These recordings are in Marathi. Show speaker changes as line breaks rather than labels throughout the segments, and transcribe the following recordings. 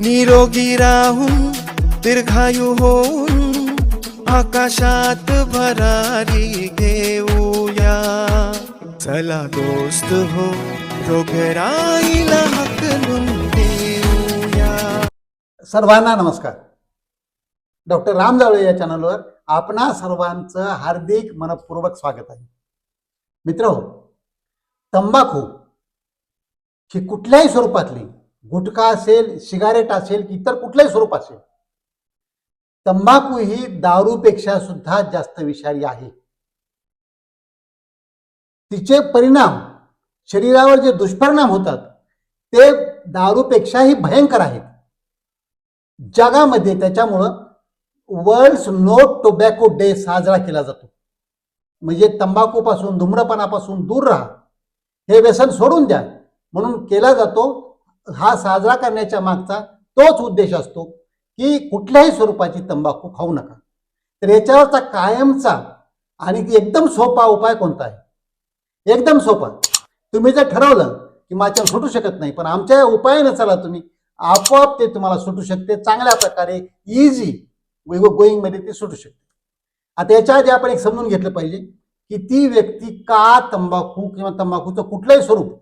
निरोगी राहून दीर्घायू होऊन आकाशात भरारी घेऊया. चला दोस्त हो रोगराईला हकलून देऊया
सर्वांना नमस्कार. डॉक्टर राम जावळे या चॅनलवर आपणा सर्वांचं हार्दिक मनपूर्वक स्वागत आहे. मित्र हो तंबाखू ही कुठल्याही स्वरूपातली गुटखा असेल सिगारेट असेल इतर कुठलंही स्वरूप असेल तंबाखू ही दारूपेक्षा सुद्धा जास्त विषारी आहे. तिचे परिणाम शरीरावर जे दुष्परिणाम होतात ते दारूपेक्षाही भयंकर आहेत. जगामध्ये त्याच्यामुळं वर्ल्ड नो टोबॅको डे साजरा केला जातो. म्हणजे तंबाखूपासून धूम्रपणापासून दूर राहा. हे व्यसन सोडून द्या. म्हणून केला जातो हा साजरा करण्याच्या मागचा तोच उद्देश असतो की कुठल्याही स्वरूपाची तंबाखू खाऊ नका. तर याच्यावरचा कायमचा आणि एकदम सोपा उपाय कोणता आहे? एकदम सोपा. तुम्ही जर ठरवलं की माझ्या सुटू शकत नाही पण आमच्या या उपायानं चला तुम्ही आपोआप ते तुम्हाला सुटू शकते चांगल्या प्रकारे इझी गोईंग गोईंगमध्ये ते सुटू शकते. आता याच्या आधी आपण एक समजून घेतलं पाहिजे की ती व्यक्ती का तंबाखू किंवा तंबाखूचं कुठलंही स्वरूप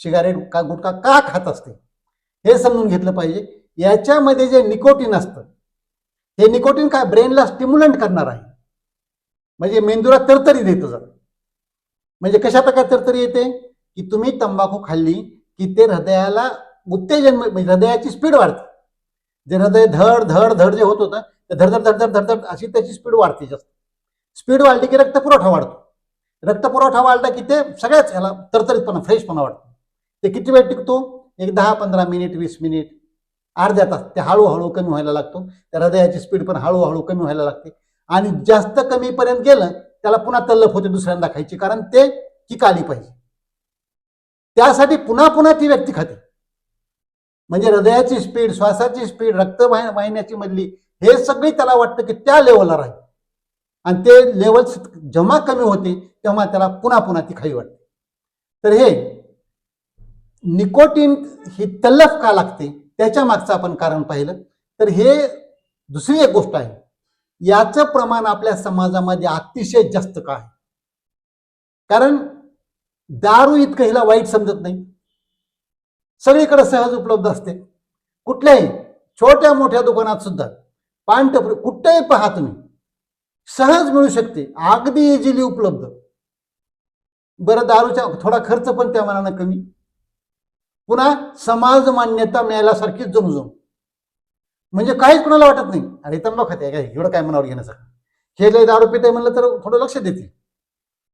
सिगारेट का गुटखा का खात असते? हे समजून घेतलं पाहिजे. याच्यामध्ये जे निकोटीन असतं हे निकोटीन काय? ब्रेनला स्टिम्युलंट करणार आहे. म्हणजे मेंदूला तरतरी देतं जर म्हणजे कशा प्रकारे तरतरी येते? की तुम्ही तंबाखू खाल्ली की ते हृदयाला उत्तेजन म्हणजे हृदयाची स्पीड वाढते. जे हृदय धड धड धड जे होत होतं ते धडधड धड धड धड धड अशी त्याची स्पीड वाढते जास्त. स्पीड वाढली की रक्तपुरवठा वाढतो. रक्तपुरवठा वाढला की ते सगळ्याच ह्याला तरतरीतपणा फ्रेशपणा वाढतो. ते किती वेळ टिकतो? एक दहा पंधरा मिनिट वीस मिनिट. अर्ध्या तास. ते हळूहळू कमी व्हायला लागतो. त्या हृदयाची स्पीड पण हळूहळू कमी व्हायला लागते. आणि जास्त कमीपर्यंत गेलं त्याला पुन्हा तल्लफ होते दुसऱ्यांदा खायची कारण ते किक आली पाहिजे. त्यासाठी पुन्हा पुन्हा ती व्यक्ती खाते. म्हणजे हृदयाची स्पीड श्वासाची स्पीड रक्त वाहिन्याची मधली हे सगळी त्याला वाटतं की त्या लेवलला राहील आणि ते लेवल जेव्हा कमी होते तेव्हा त्याला पुन्हा पुन्हा ती खाई वाटते. तर हे निकोटीन ही तल्लफ का लागते? त्याच्या मागचं आपण कारण पाहिलं. तर हे दुसरी एक गोष्ट आहे. याचं प्रमाण आपल्या समाजामध्ये अतिशय जास्त का आहे? कारण दारू इतकं हिला वाईट समजत नाही. सगळीकडे सहज उपलब्ध असते. कुठल्याही छोट्या मोठ्या दुकानात सुद्धा पानटपरी कुठेही पहा तुम्ही सहज मिळू शकते. अगदी इझिली उपलब्ध. बरं दारूचा थोडा खर्च पण त्या मनानं कमी. पुन्हा समाज मान्यता मिळाल्यासारखीच जणू म्हणजे काहीच कुणाला वाटत नाही. अरे तंबाखू खाते काय एवढं काय मनावर घेण्यासारखं हे लय दारू पिते म्हणलं तर थोडं लक्ष देतील.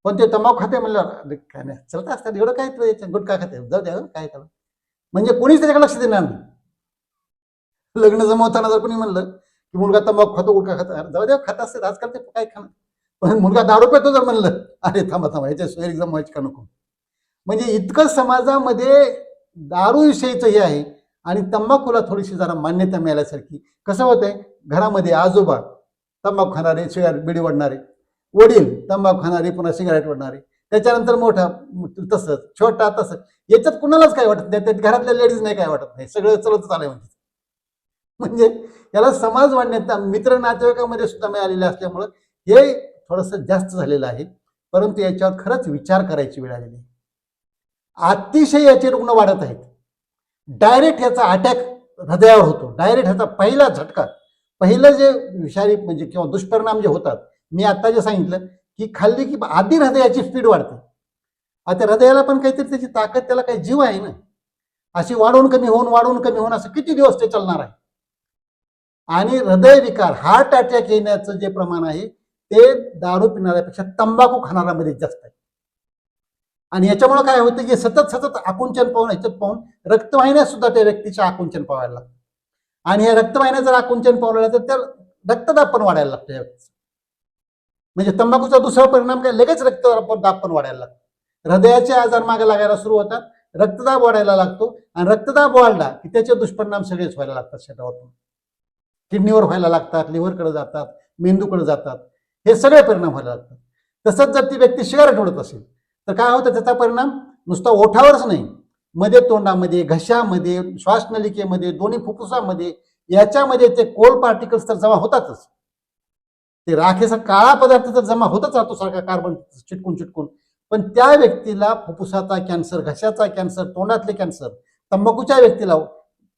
पण ते तंबाखू खाते म्हणलं काय नाही चलत असतात एवढं काय गुटखा खाते जाऊ द्या काय त्याला म्हणजे कोणीच त्याच्याकडे लक्ष देणार नाही. लग्न जमवताना जर कोणी म्हणलं की मुलगा तंबाखू खातो गुटखा खातो अरे जाऊ द्या खात असते आजकाल ते काय खाणं पण मुलगा दारू पितो जर म्हणलं अरे थांबा थांबा याच्या सोयरी जमवायची का नको? म्हणजे इतकं समाजामध्ये दारूविषयीचं हे आहे आणि तंबाखूला थोडीशी जरा मान्यता मिळाल्यासारखी. कसं होतंय? घरामध्ये आजोबा तंबाखू खाणारे सिगारेट बिडी वाढणारे वडील तंबाखू खाणारे पुन्हा सिगारेट वाढणारे त्याच्यानंतर मोठा तसंच छोटा तसं याच्यात कुणालाच काय वाटत नाही. त्यात घरातल्या लेडीज नाही काय वाटत नाही. सगळं चलत आलंय म्हणजे. म्हणजे याला समाज मान्यता मित्र नातेवाईकामध्ये सुद्धा मिळालेले असल्यामुळं हे थोडंसं जास्त झालेलं आहे. परंतु याच्यावर खरंच विचार करायची वेळ आलेली आहे. अतिशय याचे रुग्ण वाढत आहेत. डायरेक्ट याचा अटॅक हृदयावर होतो. डायरेक्ट ह्याचा पहिला झटका. पहिलं जे विषारी म्हणजे किंवा दुष्परिणाम जे होतात मी आता जे सांगितलं की खाल्ली की आधी हृदयाची स्पीड वाढते. आता हृदयाला पण काहीतरी त्याची ताकद त्याला काही जीव आहे ना? अशी वाढवून कमी होऊन वाढवून कमी होऊन असं किती दिवस ते चालणार आहे? आणि हृदयविकार हार्ट अटॅक येण्याचं जे प्रमाण आहे ते दारू पिणाऱ्यापेक्षा तंबाखू खाणाऱ्यामध्ये जास्त आहे. आणि याच्यामुळे काय होतं की सतत सतत आकुंचन पाहून ह्याच्यात पाहून रक्तवाहिन्या सुद्धा त्या व्यक्तीच्या आकुंचन पावायला लागतात. आणि या रक्तवाहिन्या जर आकुंचन पावल्या तर त्या रक्तदाब पण वाढायला लागतं या म्हणजे तंबाखूचा दुसरा परिणाम काय? लगेच रक्तदाब पण वाढायला लागतो. हृदयाचे आजार मागे लागायला सुरू होतात रक्तदाब वाढायला लागतो आणि रक्तदाब वाढला की त्याचे दुष्परिणाम सगळेच व्हायला लागतात शरीरावरून किडनीवर व्हायला लागतात लिव्हरकडे जातात मेंदूकडे जातात हे सगळे परिणाम व्हायला लागतात. तसंच जर ती व्यक्ती सिगारेट ओढत असेल तर काय होतं त्याचा परिणाम? नुसता ओठावरच नाही. मध्ये तोंडामध्ये घशामध्ये श्वासनलिकेमध्ये दोन्ही फुफ्फुसामध्ये याच्यामध्ये ते कोल पार्टिकल्स तर जमा होतातच. ते राखेचा काळा पदार्थ तर जमा होतच राहतो सारखा कार्बन चिटकून चिटकून. पण त्या व्यक्तीला फुफ्फुसाचा कॅन्सर घशाचा कॅन्सर तोंडातले कॅन्सर तंबाखूच्या व्यक्तीला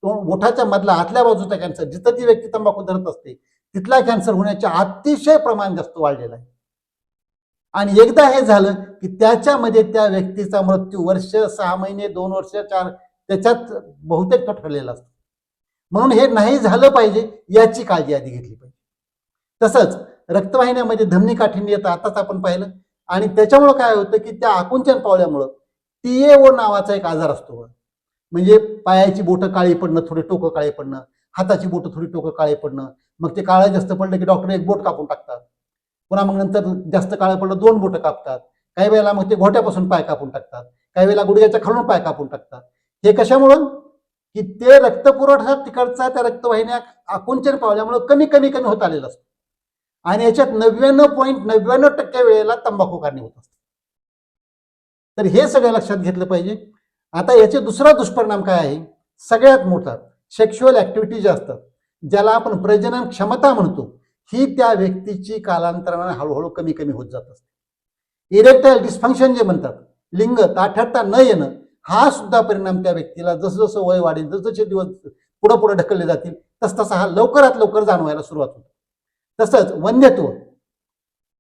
ओठाच्या मधला आतल्या बाजूचा कॅन्सर जिथं ती व्यक्ती तंबाखू धरत असते तिथला कॅन्सर होण्याचे अतिशय प्रमाण जास्त वाढलेलं आहे. आणि एकदा हे झालं की त्याच्यामध्ये त्या व्यक्तीचा मृत्यू वर्ष सहा महिने दोन वर्ष चार त्याच्यात बहुतेक तो ठरलेला असतो. म्हणून हे नाही झालं पाहिजे याची काळजी आधी घेतली पाहिजे. तसंच रक्तवाहिन्यामध्ये धमनी काठिण्य येतं आताच आपण पाहिलं. आणि त्याच्यामुळं काय होतं की त्या आकुंचन पावल्यामुळं टीएओ नावाचा एक आजार असतो म्हणजे पायाची बोटं काळी पडणं थोडी टोकं काळी पडणं हाताची बोटं थोडी टोकं काळी पडणं मग ते काळं जास्त पडलं की डॉक्टर एक बोट कापून टाकतात. पुन्हा मग नंतर जास्त काळ पडलं दोन बोटं कापतात. काही वेळेला मग ते घोट्यापासून पाय कापून टाकतात. काही वेळेला गुडघ्याच्या खालून पाय कापून टाकतात. हे कशामुळं? की ते रक्तपुरवठा तिकडचा त्या रक्तवाहिन्या आकुंचन पावल्यामुळं कमी कमी कमी होत आलेलं असतं. आणि याच्यात नव्याण्णव पॉईंट नव्याण्णव टक्के वेळेला तंबाखू कारणीभूत असते. तर हे सगळं लक्षात घेतलं पाहिजे. आता याचे दुसरा दुष्परिणाम काय आहे? सगळ्यात मोठा सेक्शुअल ऍक्टिव्हिटी ज्या असतात ज्याला आपण प्रजनन क्षमता म्हणतो ही त्या व्यक्तीची कालांतराने हळूहळू कमी कमी होत जात असते. इरेक्टाईल डिस्फंक्शन जे म्हणतात लिंग ताठरता न येणं हा सुद्धा परिणाम त्या व्यक्तीला जसं जसं वय वाढेल जसजसे दिवस पुढं पुढं ढकलले जातील तस तसा हा लवकरात लवकर जाणवायला सुरुवात होते. तसंच वन्यत्व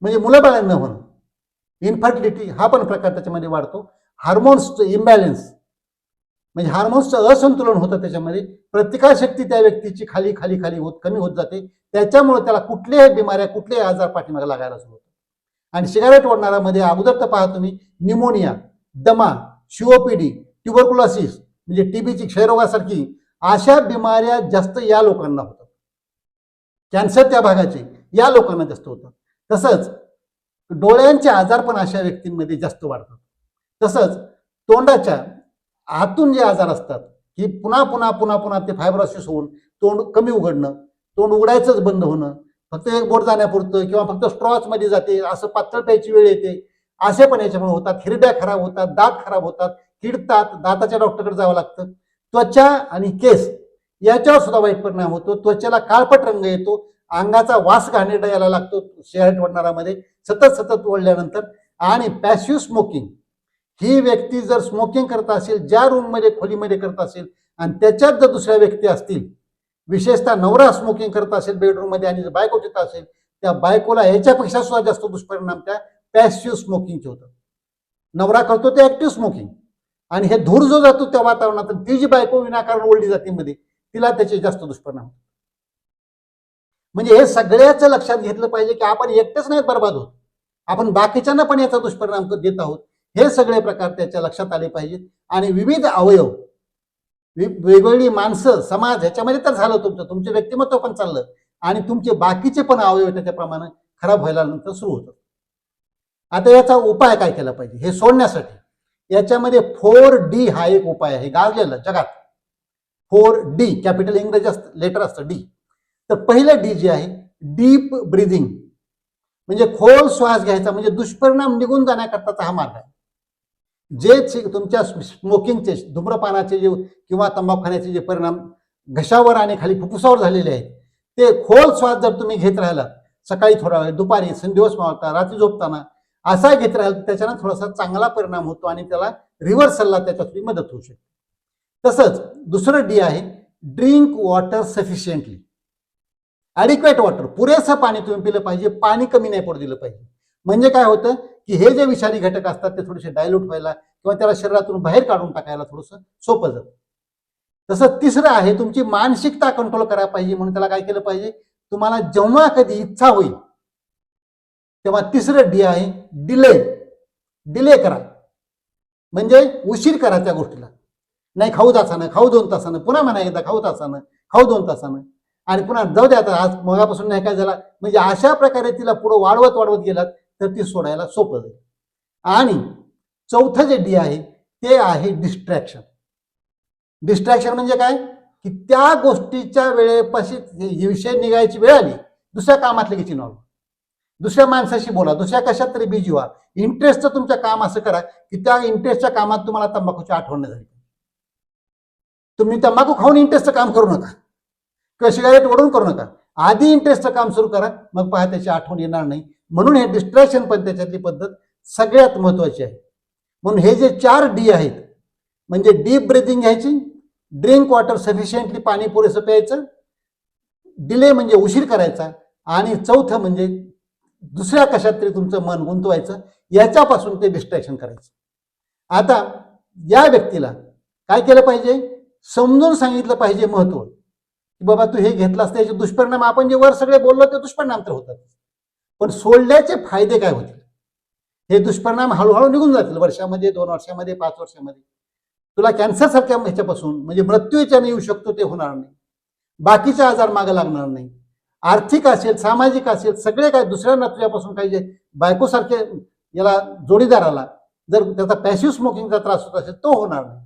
म्हणजे मुलं न होणं इन्फर्टिलिटी हा पण प्रकार त्याच्यामध्ये वाढतो. हार्मोन्सचं इम्बॅलन्स म्हणजे हार्मोन्सचं असंतुलन होतं त्याच्यामध्ये. प्रतिकारशक्ती त्या व्यक्तीची खाली खाली खाली होत कमी होत जाते. त्याच्यामुळे त्याला कुठल्याही बिमाऱ्या कुठलेही आजार पाठीमागे लागायला सुरू होतात. आणि सिगारेट ओढणाऱ्यामध्ये अगोदर तर पहा तुम्ही निमोनिया दमा शिओपीडी ट्युबरकुलॉसिस म्हणजे टीबीची क्षयरोगासारखी अशा बिमाऱ्या जास्त या लोकांना होतात. कॅन्सर त्या भागाचे या लोकांना जास्त होतात. तसंच डोळ्यांचे आजार पण अशा व्यक्तींमध्ये जास्त वाढतात. तसंच तोंडाच्या आतून जे आजार असतात की पुन्हा पुन्हा पुन्हा पुन्हा ते फायब्रोसिस होऊन तोंड कमी उघडणं तोंड उघडायचंच बंद होणं फक्त एक बोट जाण्यापुरतं किंवा फक्त स्ट्रॉच मध्ये जाते असं पातळ प्यायची वेळ येते. असे पण याच्यामुळे होतात हिरड्या खराब होतात दात खराब होतात किडतात दाताच्या डॉक्टरकडे जावं लागतं. त्वचा आणि केस याच्यावर सुद्धा वाईट परिणाम होतो. त्वचेला काळपट रंग येतो अंगाचा वास घाणेरडा यायला लागतो सिगारेट वडणारामध्ये सतत सतत ओढल्यानंतर. आणि पॅसिव्ह स्मोकिंग ही व्यक्ती जर स्मोकिंग करत असेल ज्या रूममध्ये खोलीमध्ये करत असेल आणि त्याच्यात जर दुसऱ्या व्यक्ती असतील विशेषतः नवरा स्मोकिंग करत असेल बेडरूममध्ये आणि जर बायको तिथं असेल त्या बायकोला याच्यापेक्षा सुद्धा जास्त दुष्परिणाम त्या पॅसिव्ह स्मोकिंगचे होतात. नवरा करतो ते ऍक्टिव्ह स्मोकिंग आणि हे धूर जो जातो त्या वातावरणात ती जी बायको विनाकारण ओढली जाते मध्ये तिला त्याचे जास्त दुष्परिणाम होतात. म्हणजे हे सगळ्याच लक्षात घेतलं पाहिजे की आपण एकटेच नाही बर्बाद होत. आपण बाकीच्यांना पण याचा दुष्परिणाम देत आहोत. हे सगळे प्रकार त्याच्या लक्षात आले पाहिजेत. आणि विविध अवयव वेगवेगळी माणसं समाज ह्याच्यामध्ये तर झालं तुमचं. तुमचे व्यक्तिमत्व पण चाललं. आणि तुमचे बाकीचे पण अवयव त्याच्याप्रमाणे खराब व्हायला नंतर सुरू होतं आता याचा उपाय काय केला पाहिजे? हे सोडण्यासाठी. याच्यामध्ये फोर डी हा एक उपाय आहे. गाजलेला जगात. फोर डी कॅपिटल इंग्रजी लेटर असतं डी. तर पहिलं डी जे आहे डीप ब्रिदिंग. म्हणजे खोल श्वास घ्यायचा म्हणजे दुष्परिणाम निघून जाण्याकरताचा हा मार्ग आहे. जे तुमच्या स्मोकिंगचे धूम्रपानाचे जे किंवा तंबाखू खाण्याचे जे परिणाम घशावर आणि खाली फुफ्फुसावर झालेले आहेत ते खोल श्वास जर तुम्ही घेत राहिलात सकाळी थोडा वेळ दुपारी दिवस मावता रात्री झोपताना असा घेत राहिला तर त्याच्यानं थोडासा चांगला परिणाम होतो आणि त्याला रिव्हर्सलला त्याच्यात मदत होऊ शकते. तसंच दुसरं डी आहे drink water sufficiently adequate water पुरेसं पाणी तुम्ही पिलं पाहिजे पाणी कमी नाही पडू दिलं पाहिजे. म्हणजे काय होतं? की हे जे विषारी घटक असतात ते थोडेसे डायल्यूट व्हायला किंवा त्याला शरीरातून बाहेर काढून टाकायला थोडंसं सोपं जातं. तसं तिसरं आहे तुमची मानसिकता कंट्रोल करायला पाहिजे म्हणून त्याला काय केलं पाहिजे? तुम्हाला जेव्हा कधी इच्छा होईल तेव्हा तिसरं डी आहे डिले डिले करा. म्हणजे उशीर करा त्या गोष्टीला. नाही खाऊ तासानं खाऊ दोन तासानं पुन्हा म्हणा एकदा खाऊ तासानं खाऊ दोन तासानं आणि पुन्हा जाऊ द्या आता आज मगापासून नाही काय झाला? म्हणजे अशा प्रकारे तिला पुढं वाढवत वाढवत गेलात तर ती सोडायला सोपं जाईल. आणि चौथं जे डी आहे ते आहे डिस्ट्रॅक्शन डिस्ट्रॅक्शन म्हणजे काय? की त्या गोष्टीच्या वेळेपाशी विषय निघायची वेळ आली दुसऱ्या कामातले की चिनवलं दुसऱ्या माणसाशी बोला दुसऱ्या कशात तरी बिझी व्हा. इंटरेस्टचं तुमचं काम असं करा की त्या इंटरेस्टच्या कामात तुम्हाला तंबाखूची आठवण नाही झाली. तुम्ही तंबाखू खाऊन इंटरेस्टचं काम करू नका. किंवा सिगारेट ओढून करू नका. आधी इंटरेस्टचं काम सुरू करा मग पहा त्याची आठवण येणार नाही. म्हणून हे डिस्ट्रॅक्शन पण त्याच्यातली पद्धत सगळ्यात महत्वाची आहे. म्हणून हे जे चार डी आहेत म्हणजे डीप ब्रिदिंग घ्यायची ड्रिंक वॉटर सफिशियंटली पाणी पुरेसं प्यायचं डिले म्हणजे उशीर करायचा आणि चौथं म्हणजे दुसऱ्या कशात तरी तुमचं मन गुंतवायचं याच्यापासून ते डिस्ट्रॅक्शन करायचं. आता या व्यक्तीला काय केलं पाहिजे? समजून सांगितलं पाहिजे महत्त्व. की बाबा तू हे घेतलास त्याचे दुष्परिणाम आपण जे वर सगळे बोललो ते दुष्परिणाम तर होतात. पण सोडल्याचे फायदे काय होतील? हे दुष्परिणाम हळूहळू निघून जातील वर्षामध्ये दोन वर्षामध्ये पाच वर्षामध्ये. तुला कॅन्सरसारख्या ह्याच्यापासून म्हणजे मृत्यूच्याने येऊ शकतो ते होणार नाही. बाकीचे आजार मागे लागणार नाही. आर्थिक असेल सामाजिक असेल सगळे काय दुसऱ्या तुझ्यापासून काही जे बायकोसारखे याला जोडीदाराला जर त्याचा पॅसिव्ह स्मोकिंगचा त्रास होत असेल तो होणार नाही.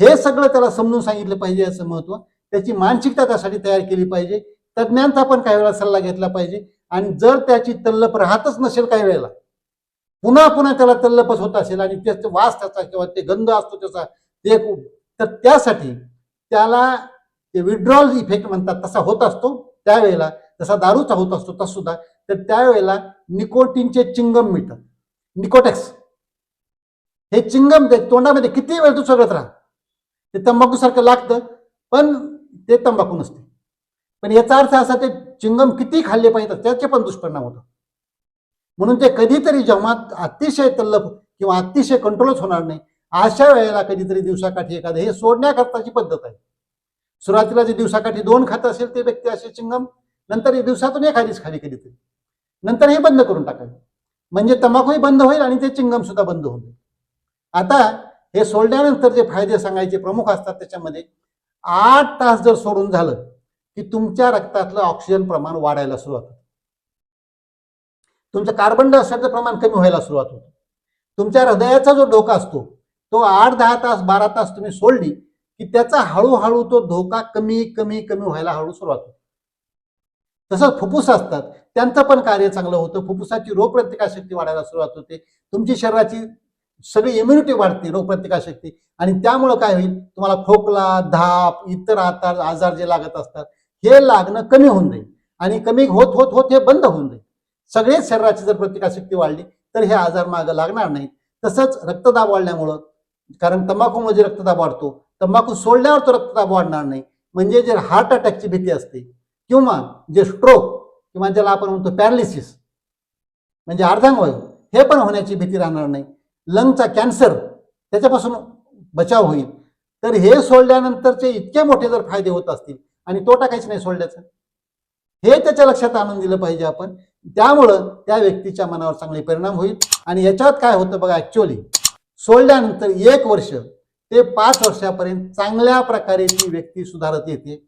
हे सगळं त्याला समजून सांगितलं पाहिजे असं महत्त्व. त्याची मानसिकता त्यासाठी तयार केली पाहिजे. तज्ज्ञांचा पण काही वेळा सल्ला घेतला पाहिजे. आणि जर त्याची तल्लप राहतच नसेल काही वेळेला पुन्हा पुन्हा त्याला तल्लपच होत असेल आणि त्याचा वास त्याचा किंवा ते गंध असतो त्याचा ते तर त्यासाठी त्याला ते विड्रॉल इफेक्ट म्हणतात तसा होत असतो. त्यावेळेला तसा दारूचा होत असतो तसा सुद्धा. तर त्यावेळेला निकोटीनचे चिंगम मिळतात निकोटेक्स. हे चिंगम ते तोंडामध्ये किती वेळ तू सगळत राहा ते तंबाखूसारखं लागतं पण ते तंबाखू नसते. पण याचा अर्थ असा ते चिंगम किती खाल्ले पाहिजेत त्याचे पण दुष्परिणाम होतात. म्हणून ते कधीतरी जेव्हा अतिशय तल्लफ किंवा अतिशय कंट्रोलच होणार नाही. अशा वेळेला कधीतरी दिवसाकाठी एखादं हे सोडण्याकरताची पद्धत आहे. सुरुवातीला जे दिवसाकाठी दोन खात असेल ते व्यक्ती असे चिंगम नंतर दिवसातून एखादीच खाली कधीतरी. नंतर हे बंद करून टाकावे. म्हणजे तंबाखूही बंद होईल आणि ते चिंगम सुद्धा बंद होईल आता हे सोडल्यानंतर जे फायदे सांगायचे प्रमुख असतात त्याच्यामध्ये आठ तास जर सोडून झालं की तुमच्या रक्तातलं ऑक्सिजन प्रमाण वाढायला सुरुवात होते. तुमचं कार्बन डायऑक्साईडचं प्रमाण कमी व्हायला सुरुवात होते. तुमच्या हृदयाचा जो धोका असतो तो आठ दहा तास बारा तास तुम्ही सोडली की त्याचा हळूहळू तो धोका कमी कमी कमी व्हायला हळू सुरुवात होते. तसंच फुफ्फुस असतात त्यांचं पण कार्य चांगलं होतं. फुफ्फुसाची रोगप्रतिकारशक्ती वाढायला सुरुवात होते. तुमची शरीराची सगळी इम्युनिटी वाढते रोगप्रतिकारशक्ती आणि त्यामुळं काय होईल? तुम्हाला खोकला धाप इतर आजार आजार जे लागत असतात हे लागणं कमी होऊन जाईल. आणि कमी होत होत होत हे बंद होऊन जाईल. सगळेच शरीराची जर प्रतिकारशक्ती वाढली तर हे आजार मागं लागणार नाहीत. तसंच रक्तदाब वाढल्यामुळं कारण तंबाखूमुळे जे रक्तदाब वाढतो तंबाखू सोडल्यावर तो रक्तदाब वाढणार नाही. म्हणजे जे हार्ट अटॅकची भीती असते किंवा जे स्ट्रोक किंवा ज्याला आपण म्हणतो पॅरालिसिस म्हणजे अर्धांगवय हे पण होण्याची भीती राहणार नाही. लंगचा कॅन्सर त्याच्यापासून बचाव होईल. तर हे सोडल्यानंतरचे इतके मोठे जर फायदे होत असतील आणि तो टाकायचं नाही सोडल्याचं. हे त्याच्या लक्षात आणून दिलं पाहिजे आपण. त्यामुळं त्या व्यक्तीच्या मनावर चांगले परिणाम होईल. आणि याच्यात काय होतं बघा ऍक्च्युअली सोडल्यानंतर एक वर्ष ते पाच वर्षापर्यंत चांगल्या प्रकारे ती व्यक्ती सुधारत येते.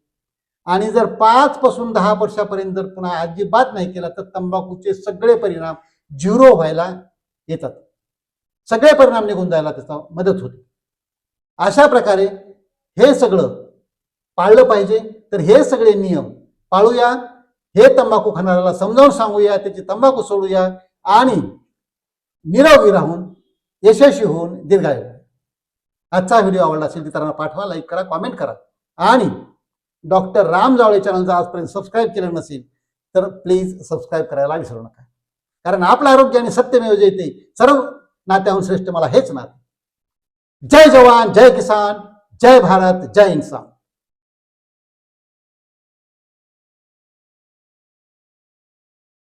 आणि जर पाच पासून दहा वर्षापर्यंत जर पुन्हा अजिबात नाही केला तर तंबाखूचे सगळे परिणाम झिरो व्हायला येतात. सगळे परिणाम निघून जायला त्याचा मदत होते. अशा प्रकारे हे सगळं पाळलं पाहिजे. तर हे सगळे नियम पाळूया. हे तंबाखू खाणाऱ्याला समजावून सांगूया त्याची तंबाखू सोडूया आणि निरोगी राहून यशस्वी होऊन दीर्घायू. आजचा व्हिडिओ आवडला असेल इतरांना पाठवा लाईक करा कॉमेंट करा. आणि डॉक्टर राम जावळे चॅनल आजपर्यंत सबस्क्राईब केलं नसेल तर प्लीज सबस्क्राईब करायला विसरू नका. कारण आपलं आरोग्य आणि सत्यमेव जयते सर्व नात्याहून श्रेष्ठ मला हेच नाते. जय जवान जय किसान जय भारत जय इन्सान